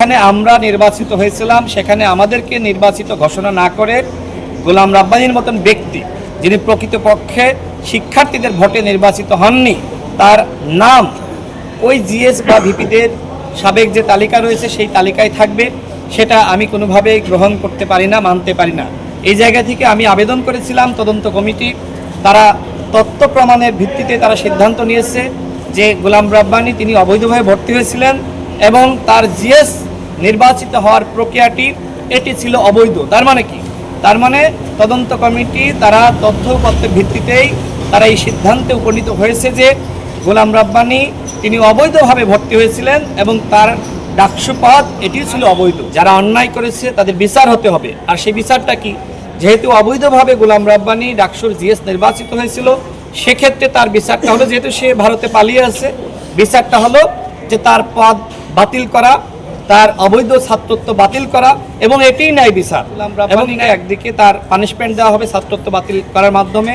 সেখানে আমরা নির্বাচিত হয়েছিলাম, সেখানে আমাদেরকে নির্বাচিত ঘোষণা না করে গোলাম রাব্বানির মতন ব্যক্তি, যিনি প্রকৃতপক্ষে শিক্ষার্থীদের ভোটে নির্বাচিত হননি, তার নাম ওই জিএস বা ভিপিদের সাবেক যে তালিকা রয়েছে, সেই তালিকায় থাকবে। সেটা আমি কোনোভাবে গ্রহণ করতে পারি না, মানতে পারি না। এই জায়গা থেকে আমি আবেদন করেছিলাম তদন্ত কমিটি, তারা তথ্য প্রমাণের ভিত্তিতে তারা সিদ্ধান্ত নিয়েছে যে গোলাম রাব্বানি তিনি অবৈধভাবে ভর্তি হয়েছিলেন এবং তার জিএস নির্বাচিত হওয়ার প্রক্রিয়াটি, এটি ছিল অবৈধ। তার মানে কি? তার মানে তদন্ত কমিটি, তারা তথ্য তথ্যপত্রের ভিত্তিতেই তারা এই সিদ্ধান্তে উপনীত হয়েছে যে গোলাম রাব্বানি তিনি অবৈধভাবে ভর্তি হয়েছিলেন এবং তার ডাকসু পদ এটিও ছিল অবৈধ। যারা অন্যায় করেছে, তাদের বিচার হতে হবে। আর সেই বিচারটা কি? যেহেতু অবৈধভাবে গোলাম রাব্বানি ডাকসুর জিএস নির্বাচিত হয়েছিল, সেক্ষেত্রে তার বিচারটা হলো, যেহেতু সে ভারতে পালিয়ে আছে, বিচারটা হলো যে তার পদ বাতিল করা তার অবৈধ ছাত্রত্ব বাতিল করা এবং এটিই ন্যায় বিচার। এবং একদিকে তার পানিশমেন্ট দেওয়া হবে ছাত্রত্ব বাতিল করার মাধ্যমে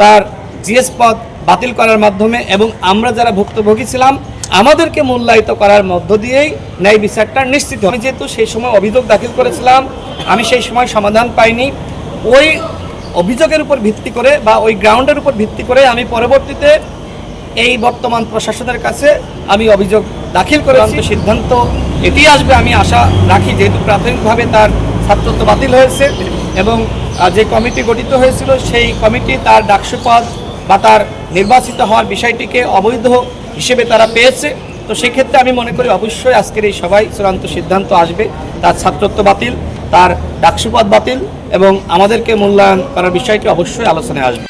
তার জিএস পদ বাতিল করার মাধ্যমে এবং আমরা যারা ভুক্তভোগী ছিলাম আমাদেরকে মূল্যায়িত করার মধ্য দিয়েই ন্যায় বিচারটা নিশ্চিত। আমি যেহেতু সেই সময় অভিযোগ দাখিল করেছিলাম আমি সেই সময় সমাধান পাইনি। ওই অভিযোগের উপর ভিত্তি করে বা ওই গ্রাউন্ডের উপর ভিত্তি করে আমি পরবর্তীতে এই বর্তমান প্রশাসনের কাছে আমি অভিযোগ দাখিল করে সিদ্ধান্ত এটি আসবে, আমি আশা রাখি, যেহেতু প্রাথমিকভাবে তার ছাত্রত্ব বাতিল হয়েছে এবং যে কমিটি গঠিত হয়েছিল, সেই কমিটি তার ডাকসু পদ বা তার নির্বাচিত হওয়ার বিষয়টিকে অবৈধ হিসেবে তারা পেয়েছে। তো সেক্ষেত্রে আমি মনে করি, অবশ্যই আজকের এই সবাই চূড়ান্ত সিদ্ধান্ত আসবে, তার ছাত্রত্ব বাতিল, তার ডাকসু পদ বাতিল এবং আমাদেরকে মূল্যায়ন করার বিষয়টি অবশ্যই আলোচনায় আসবে।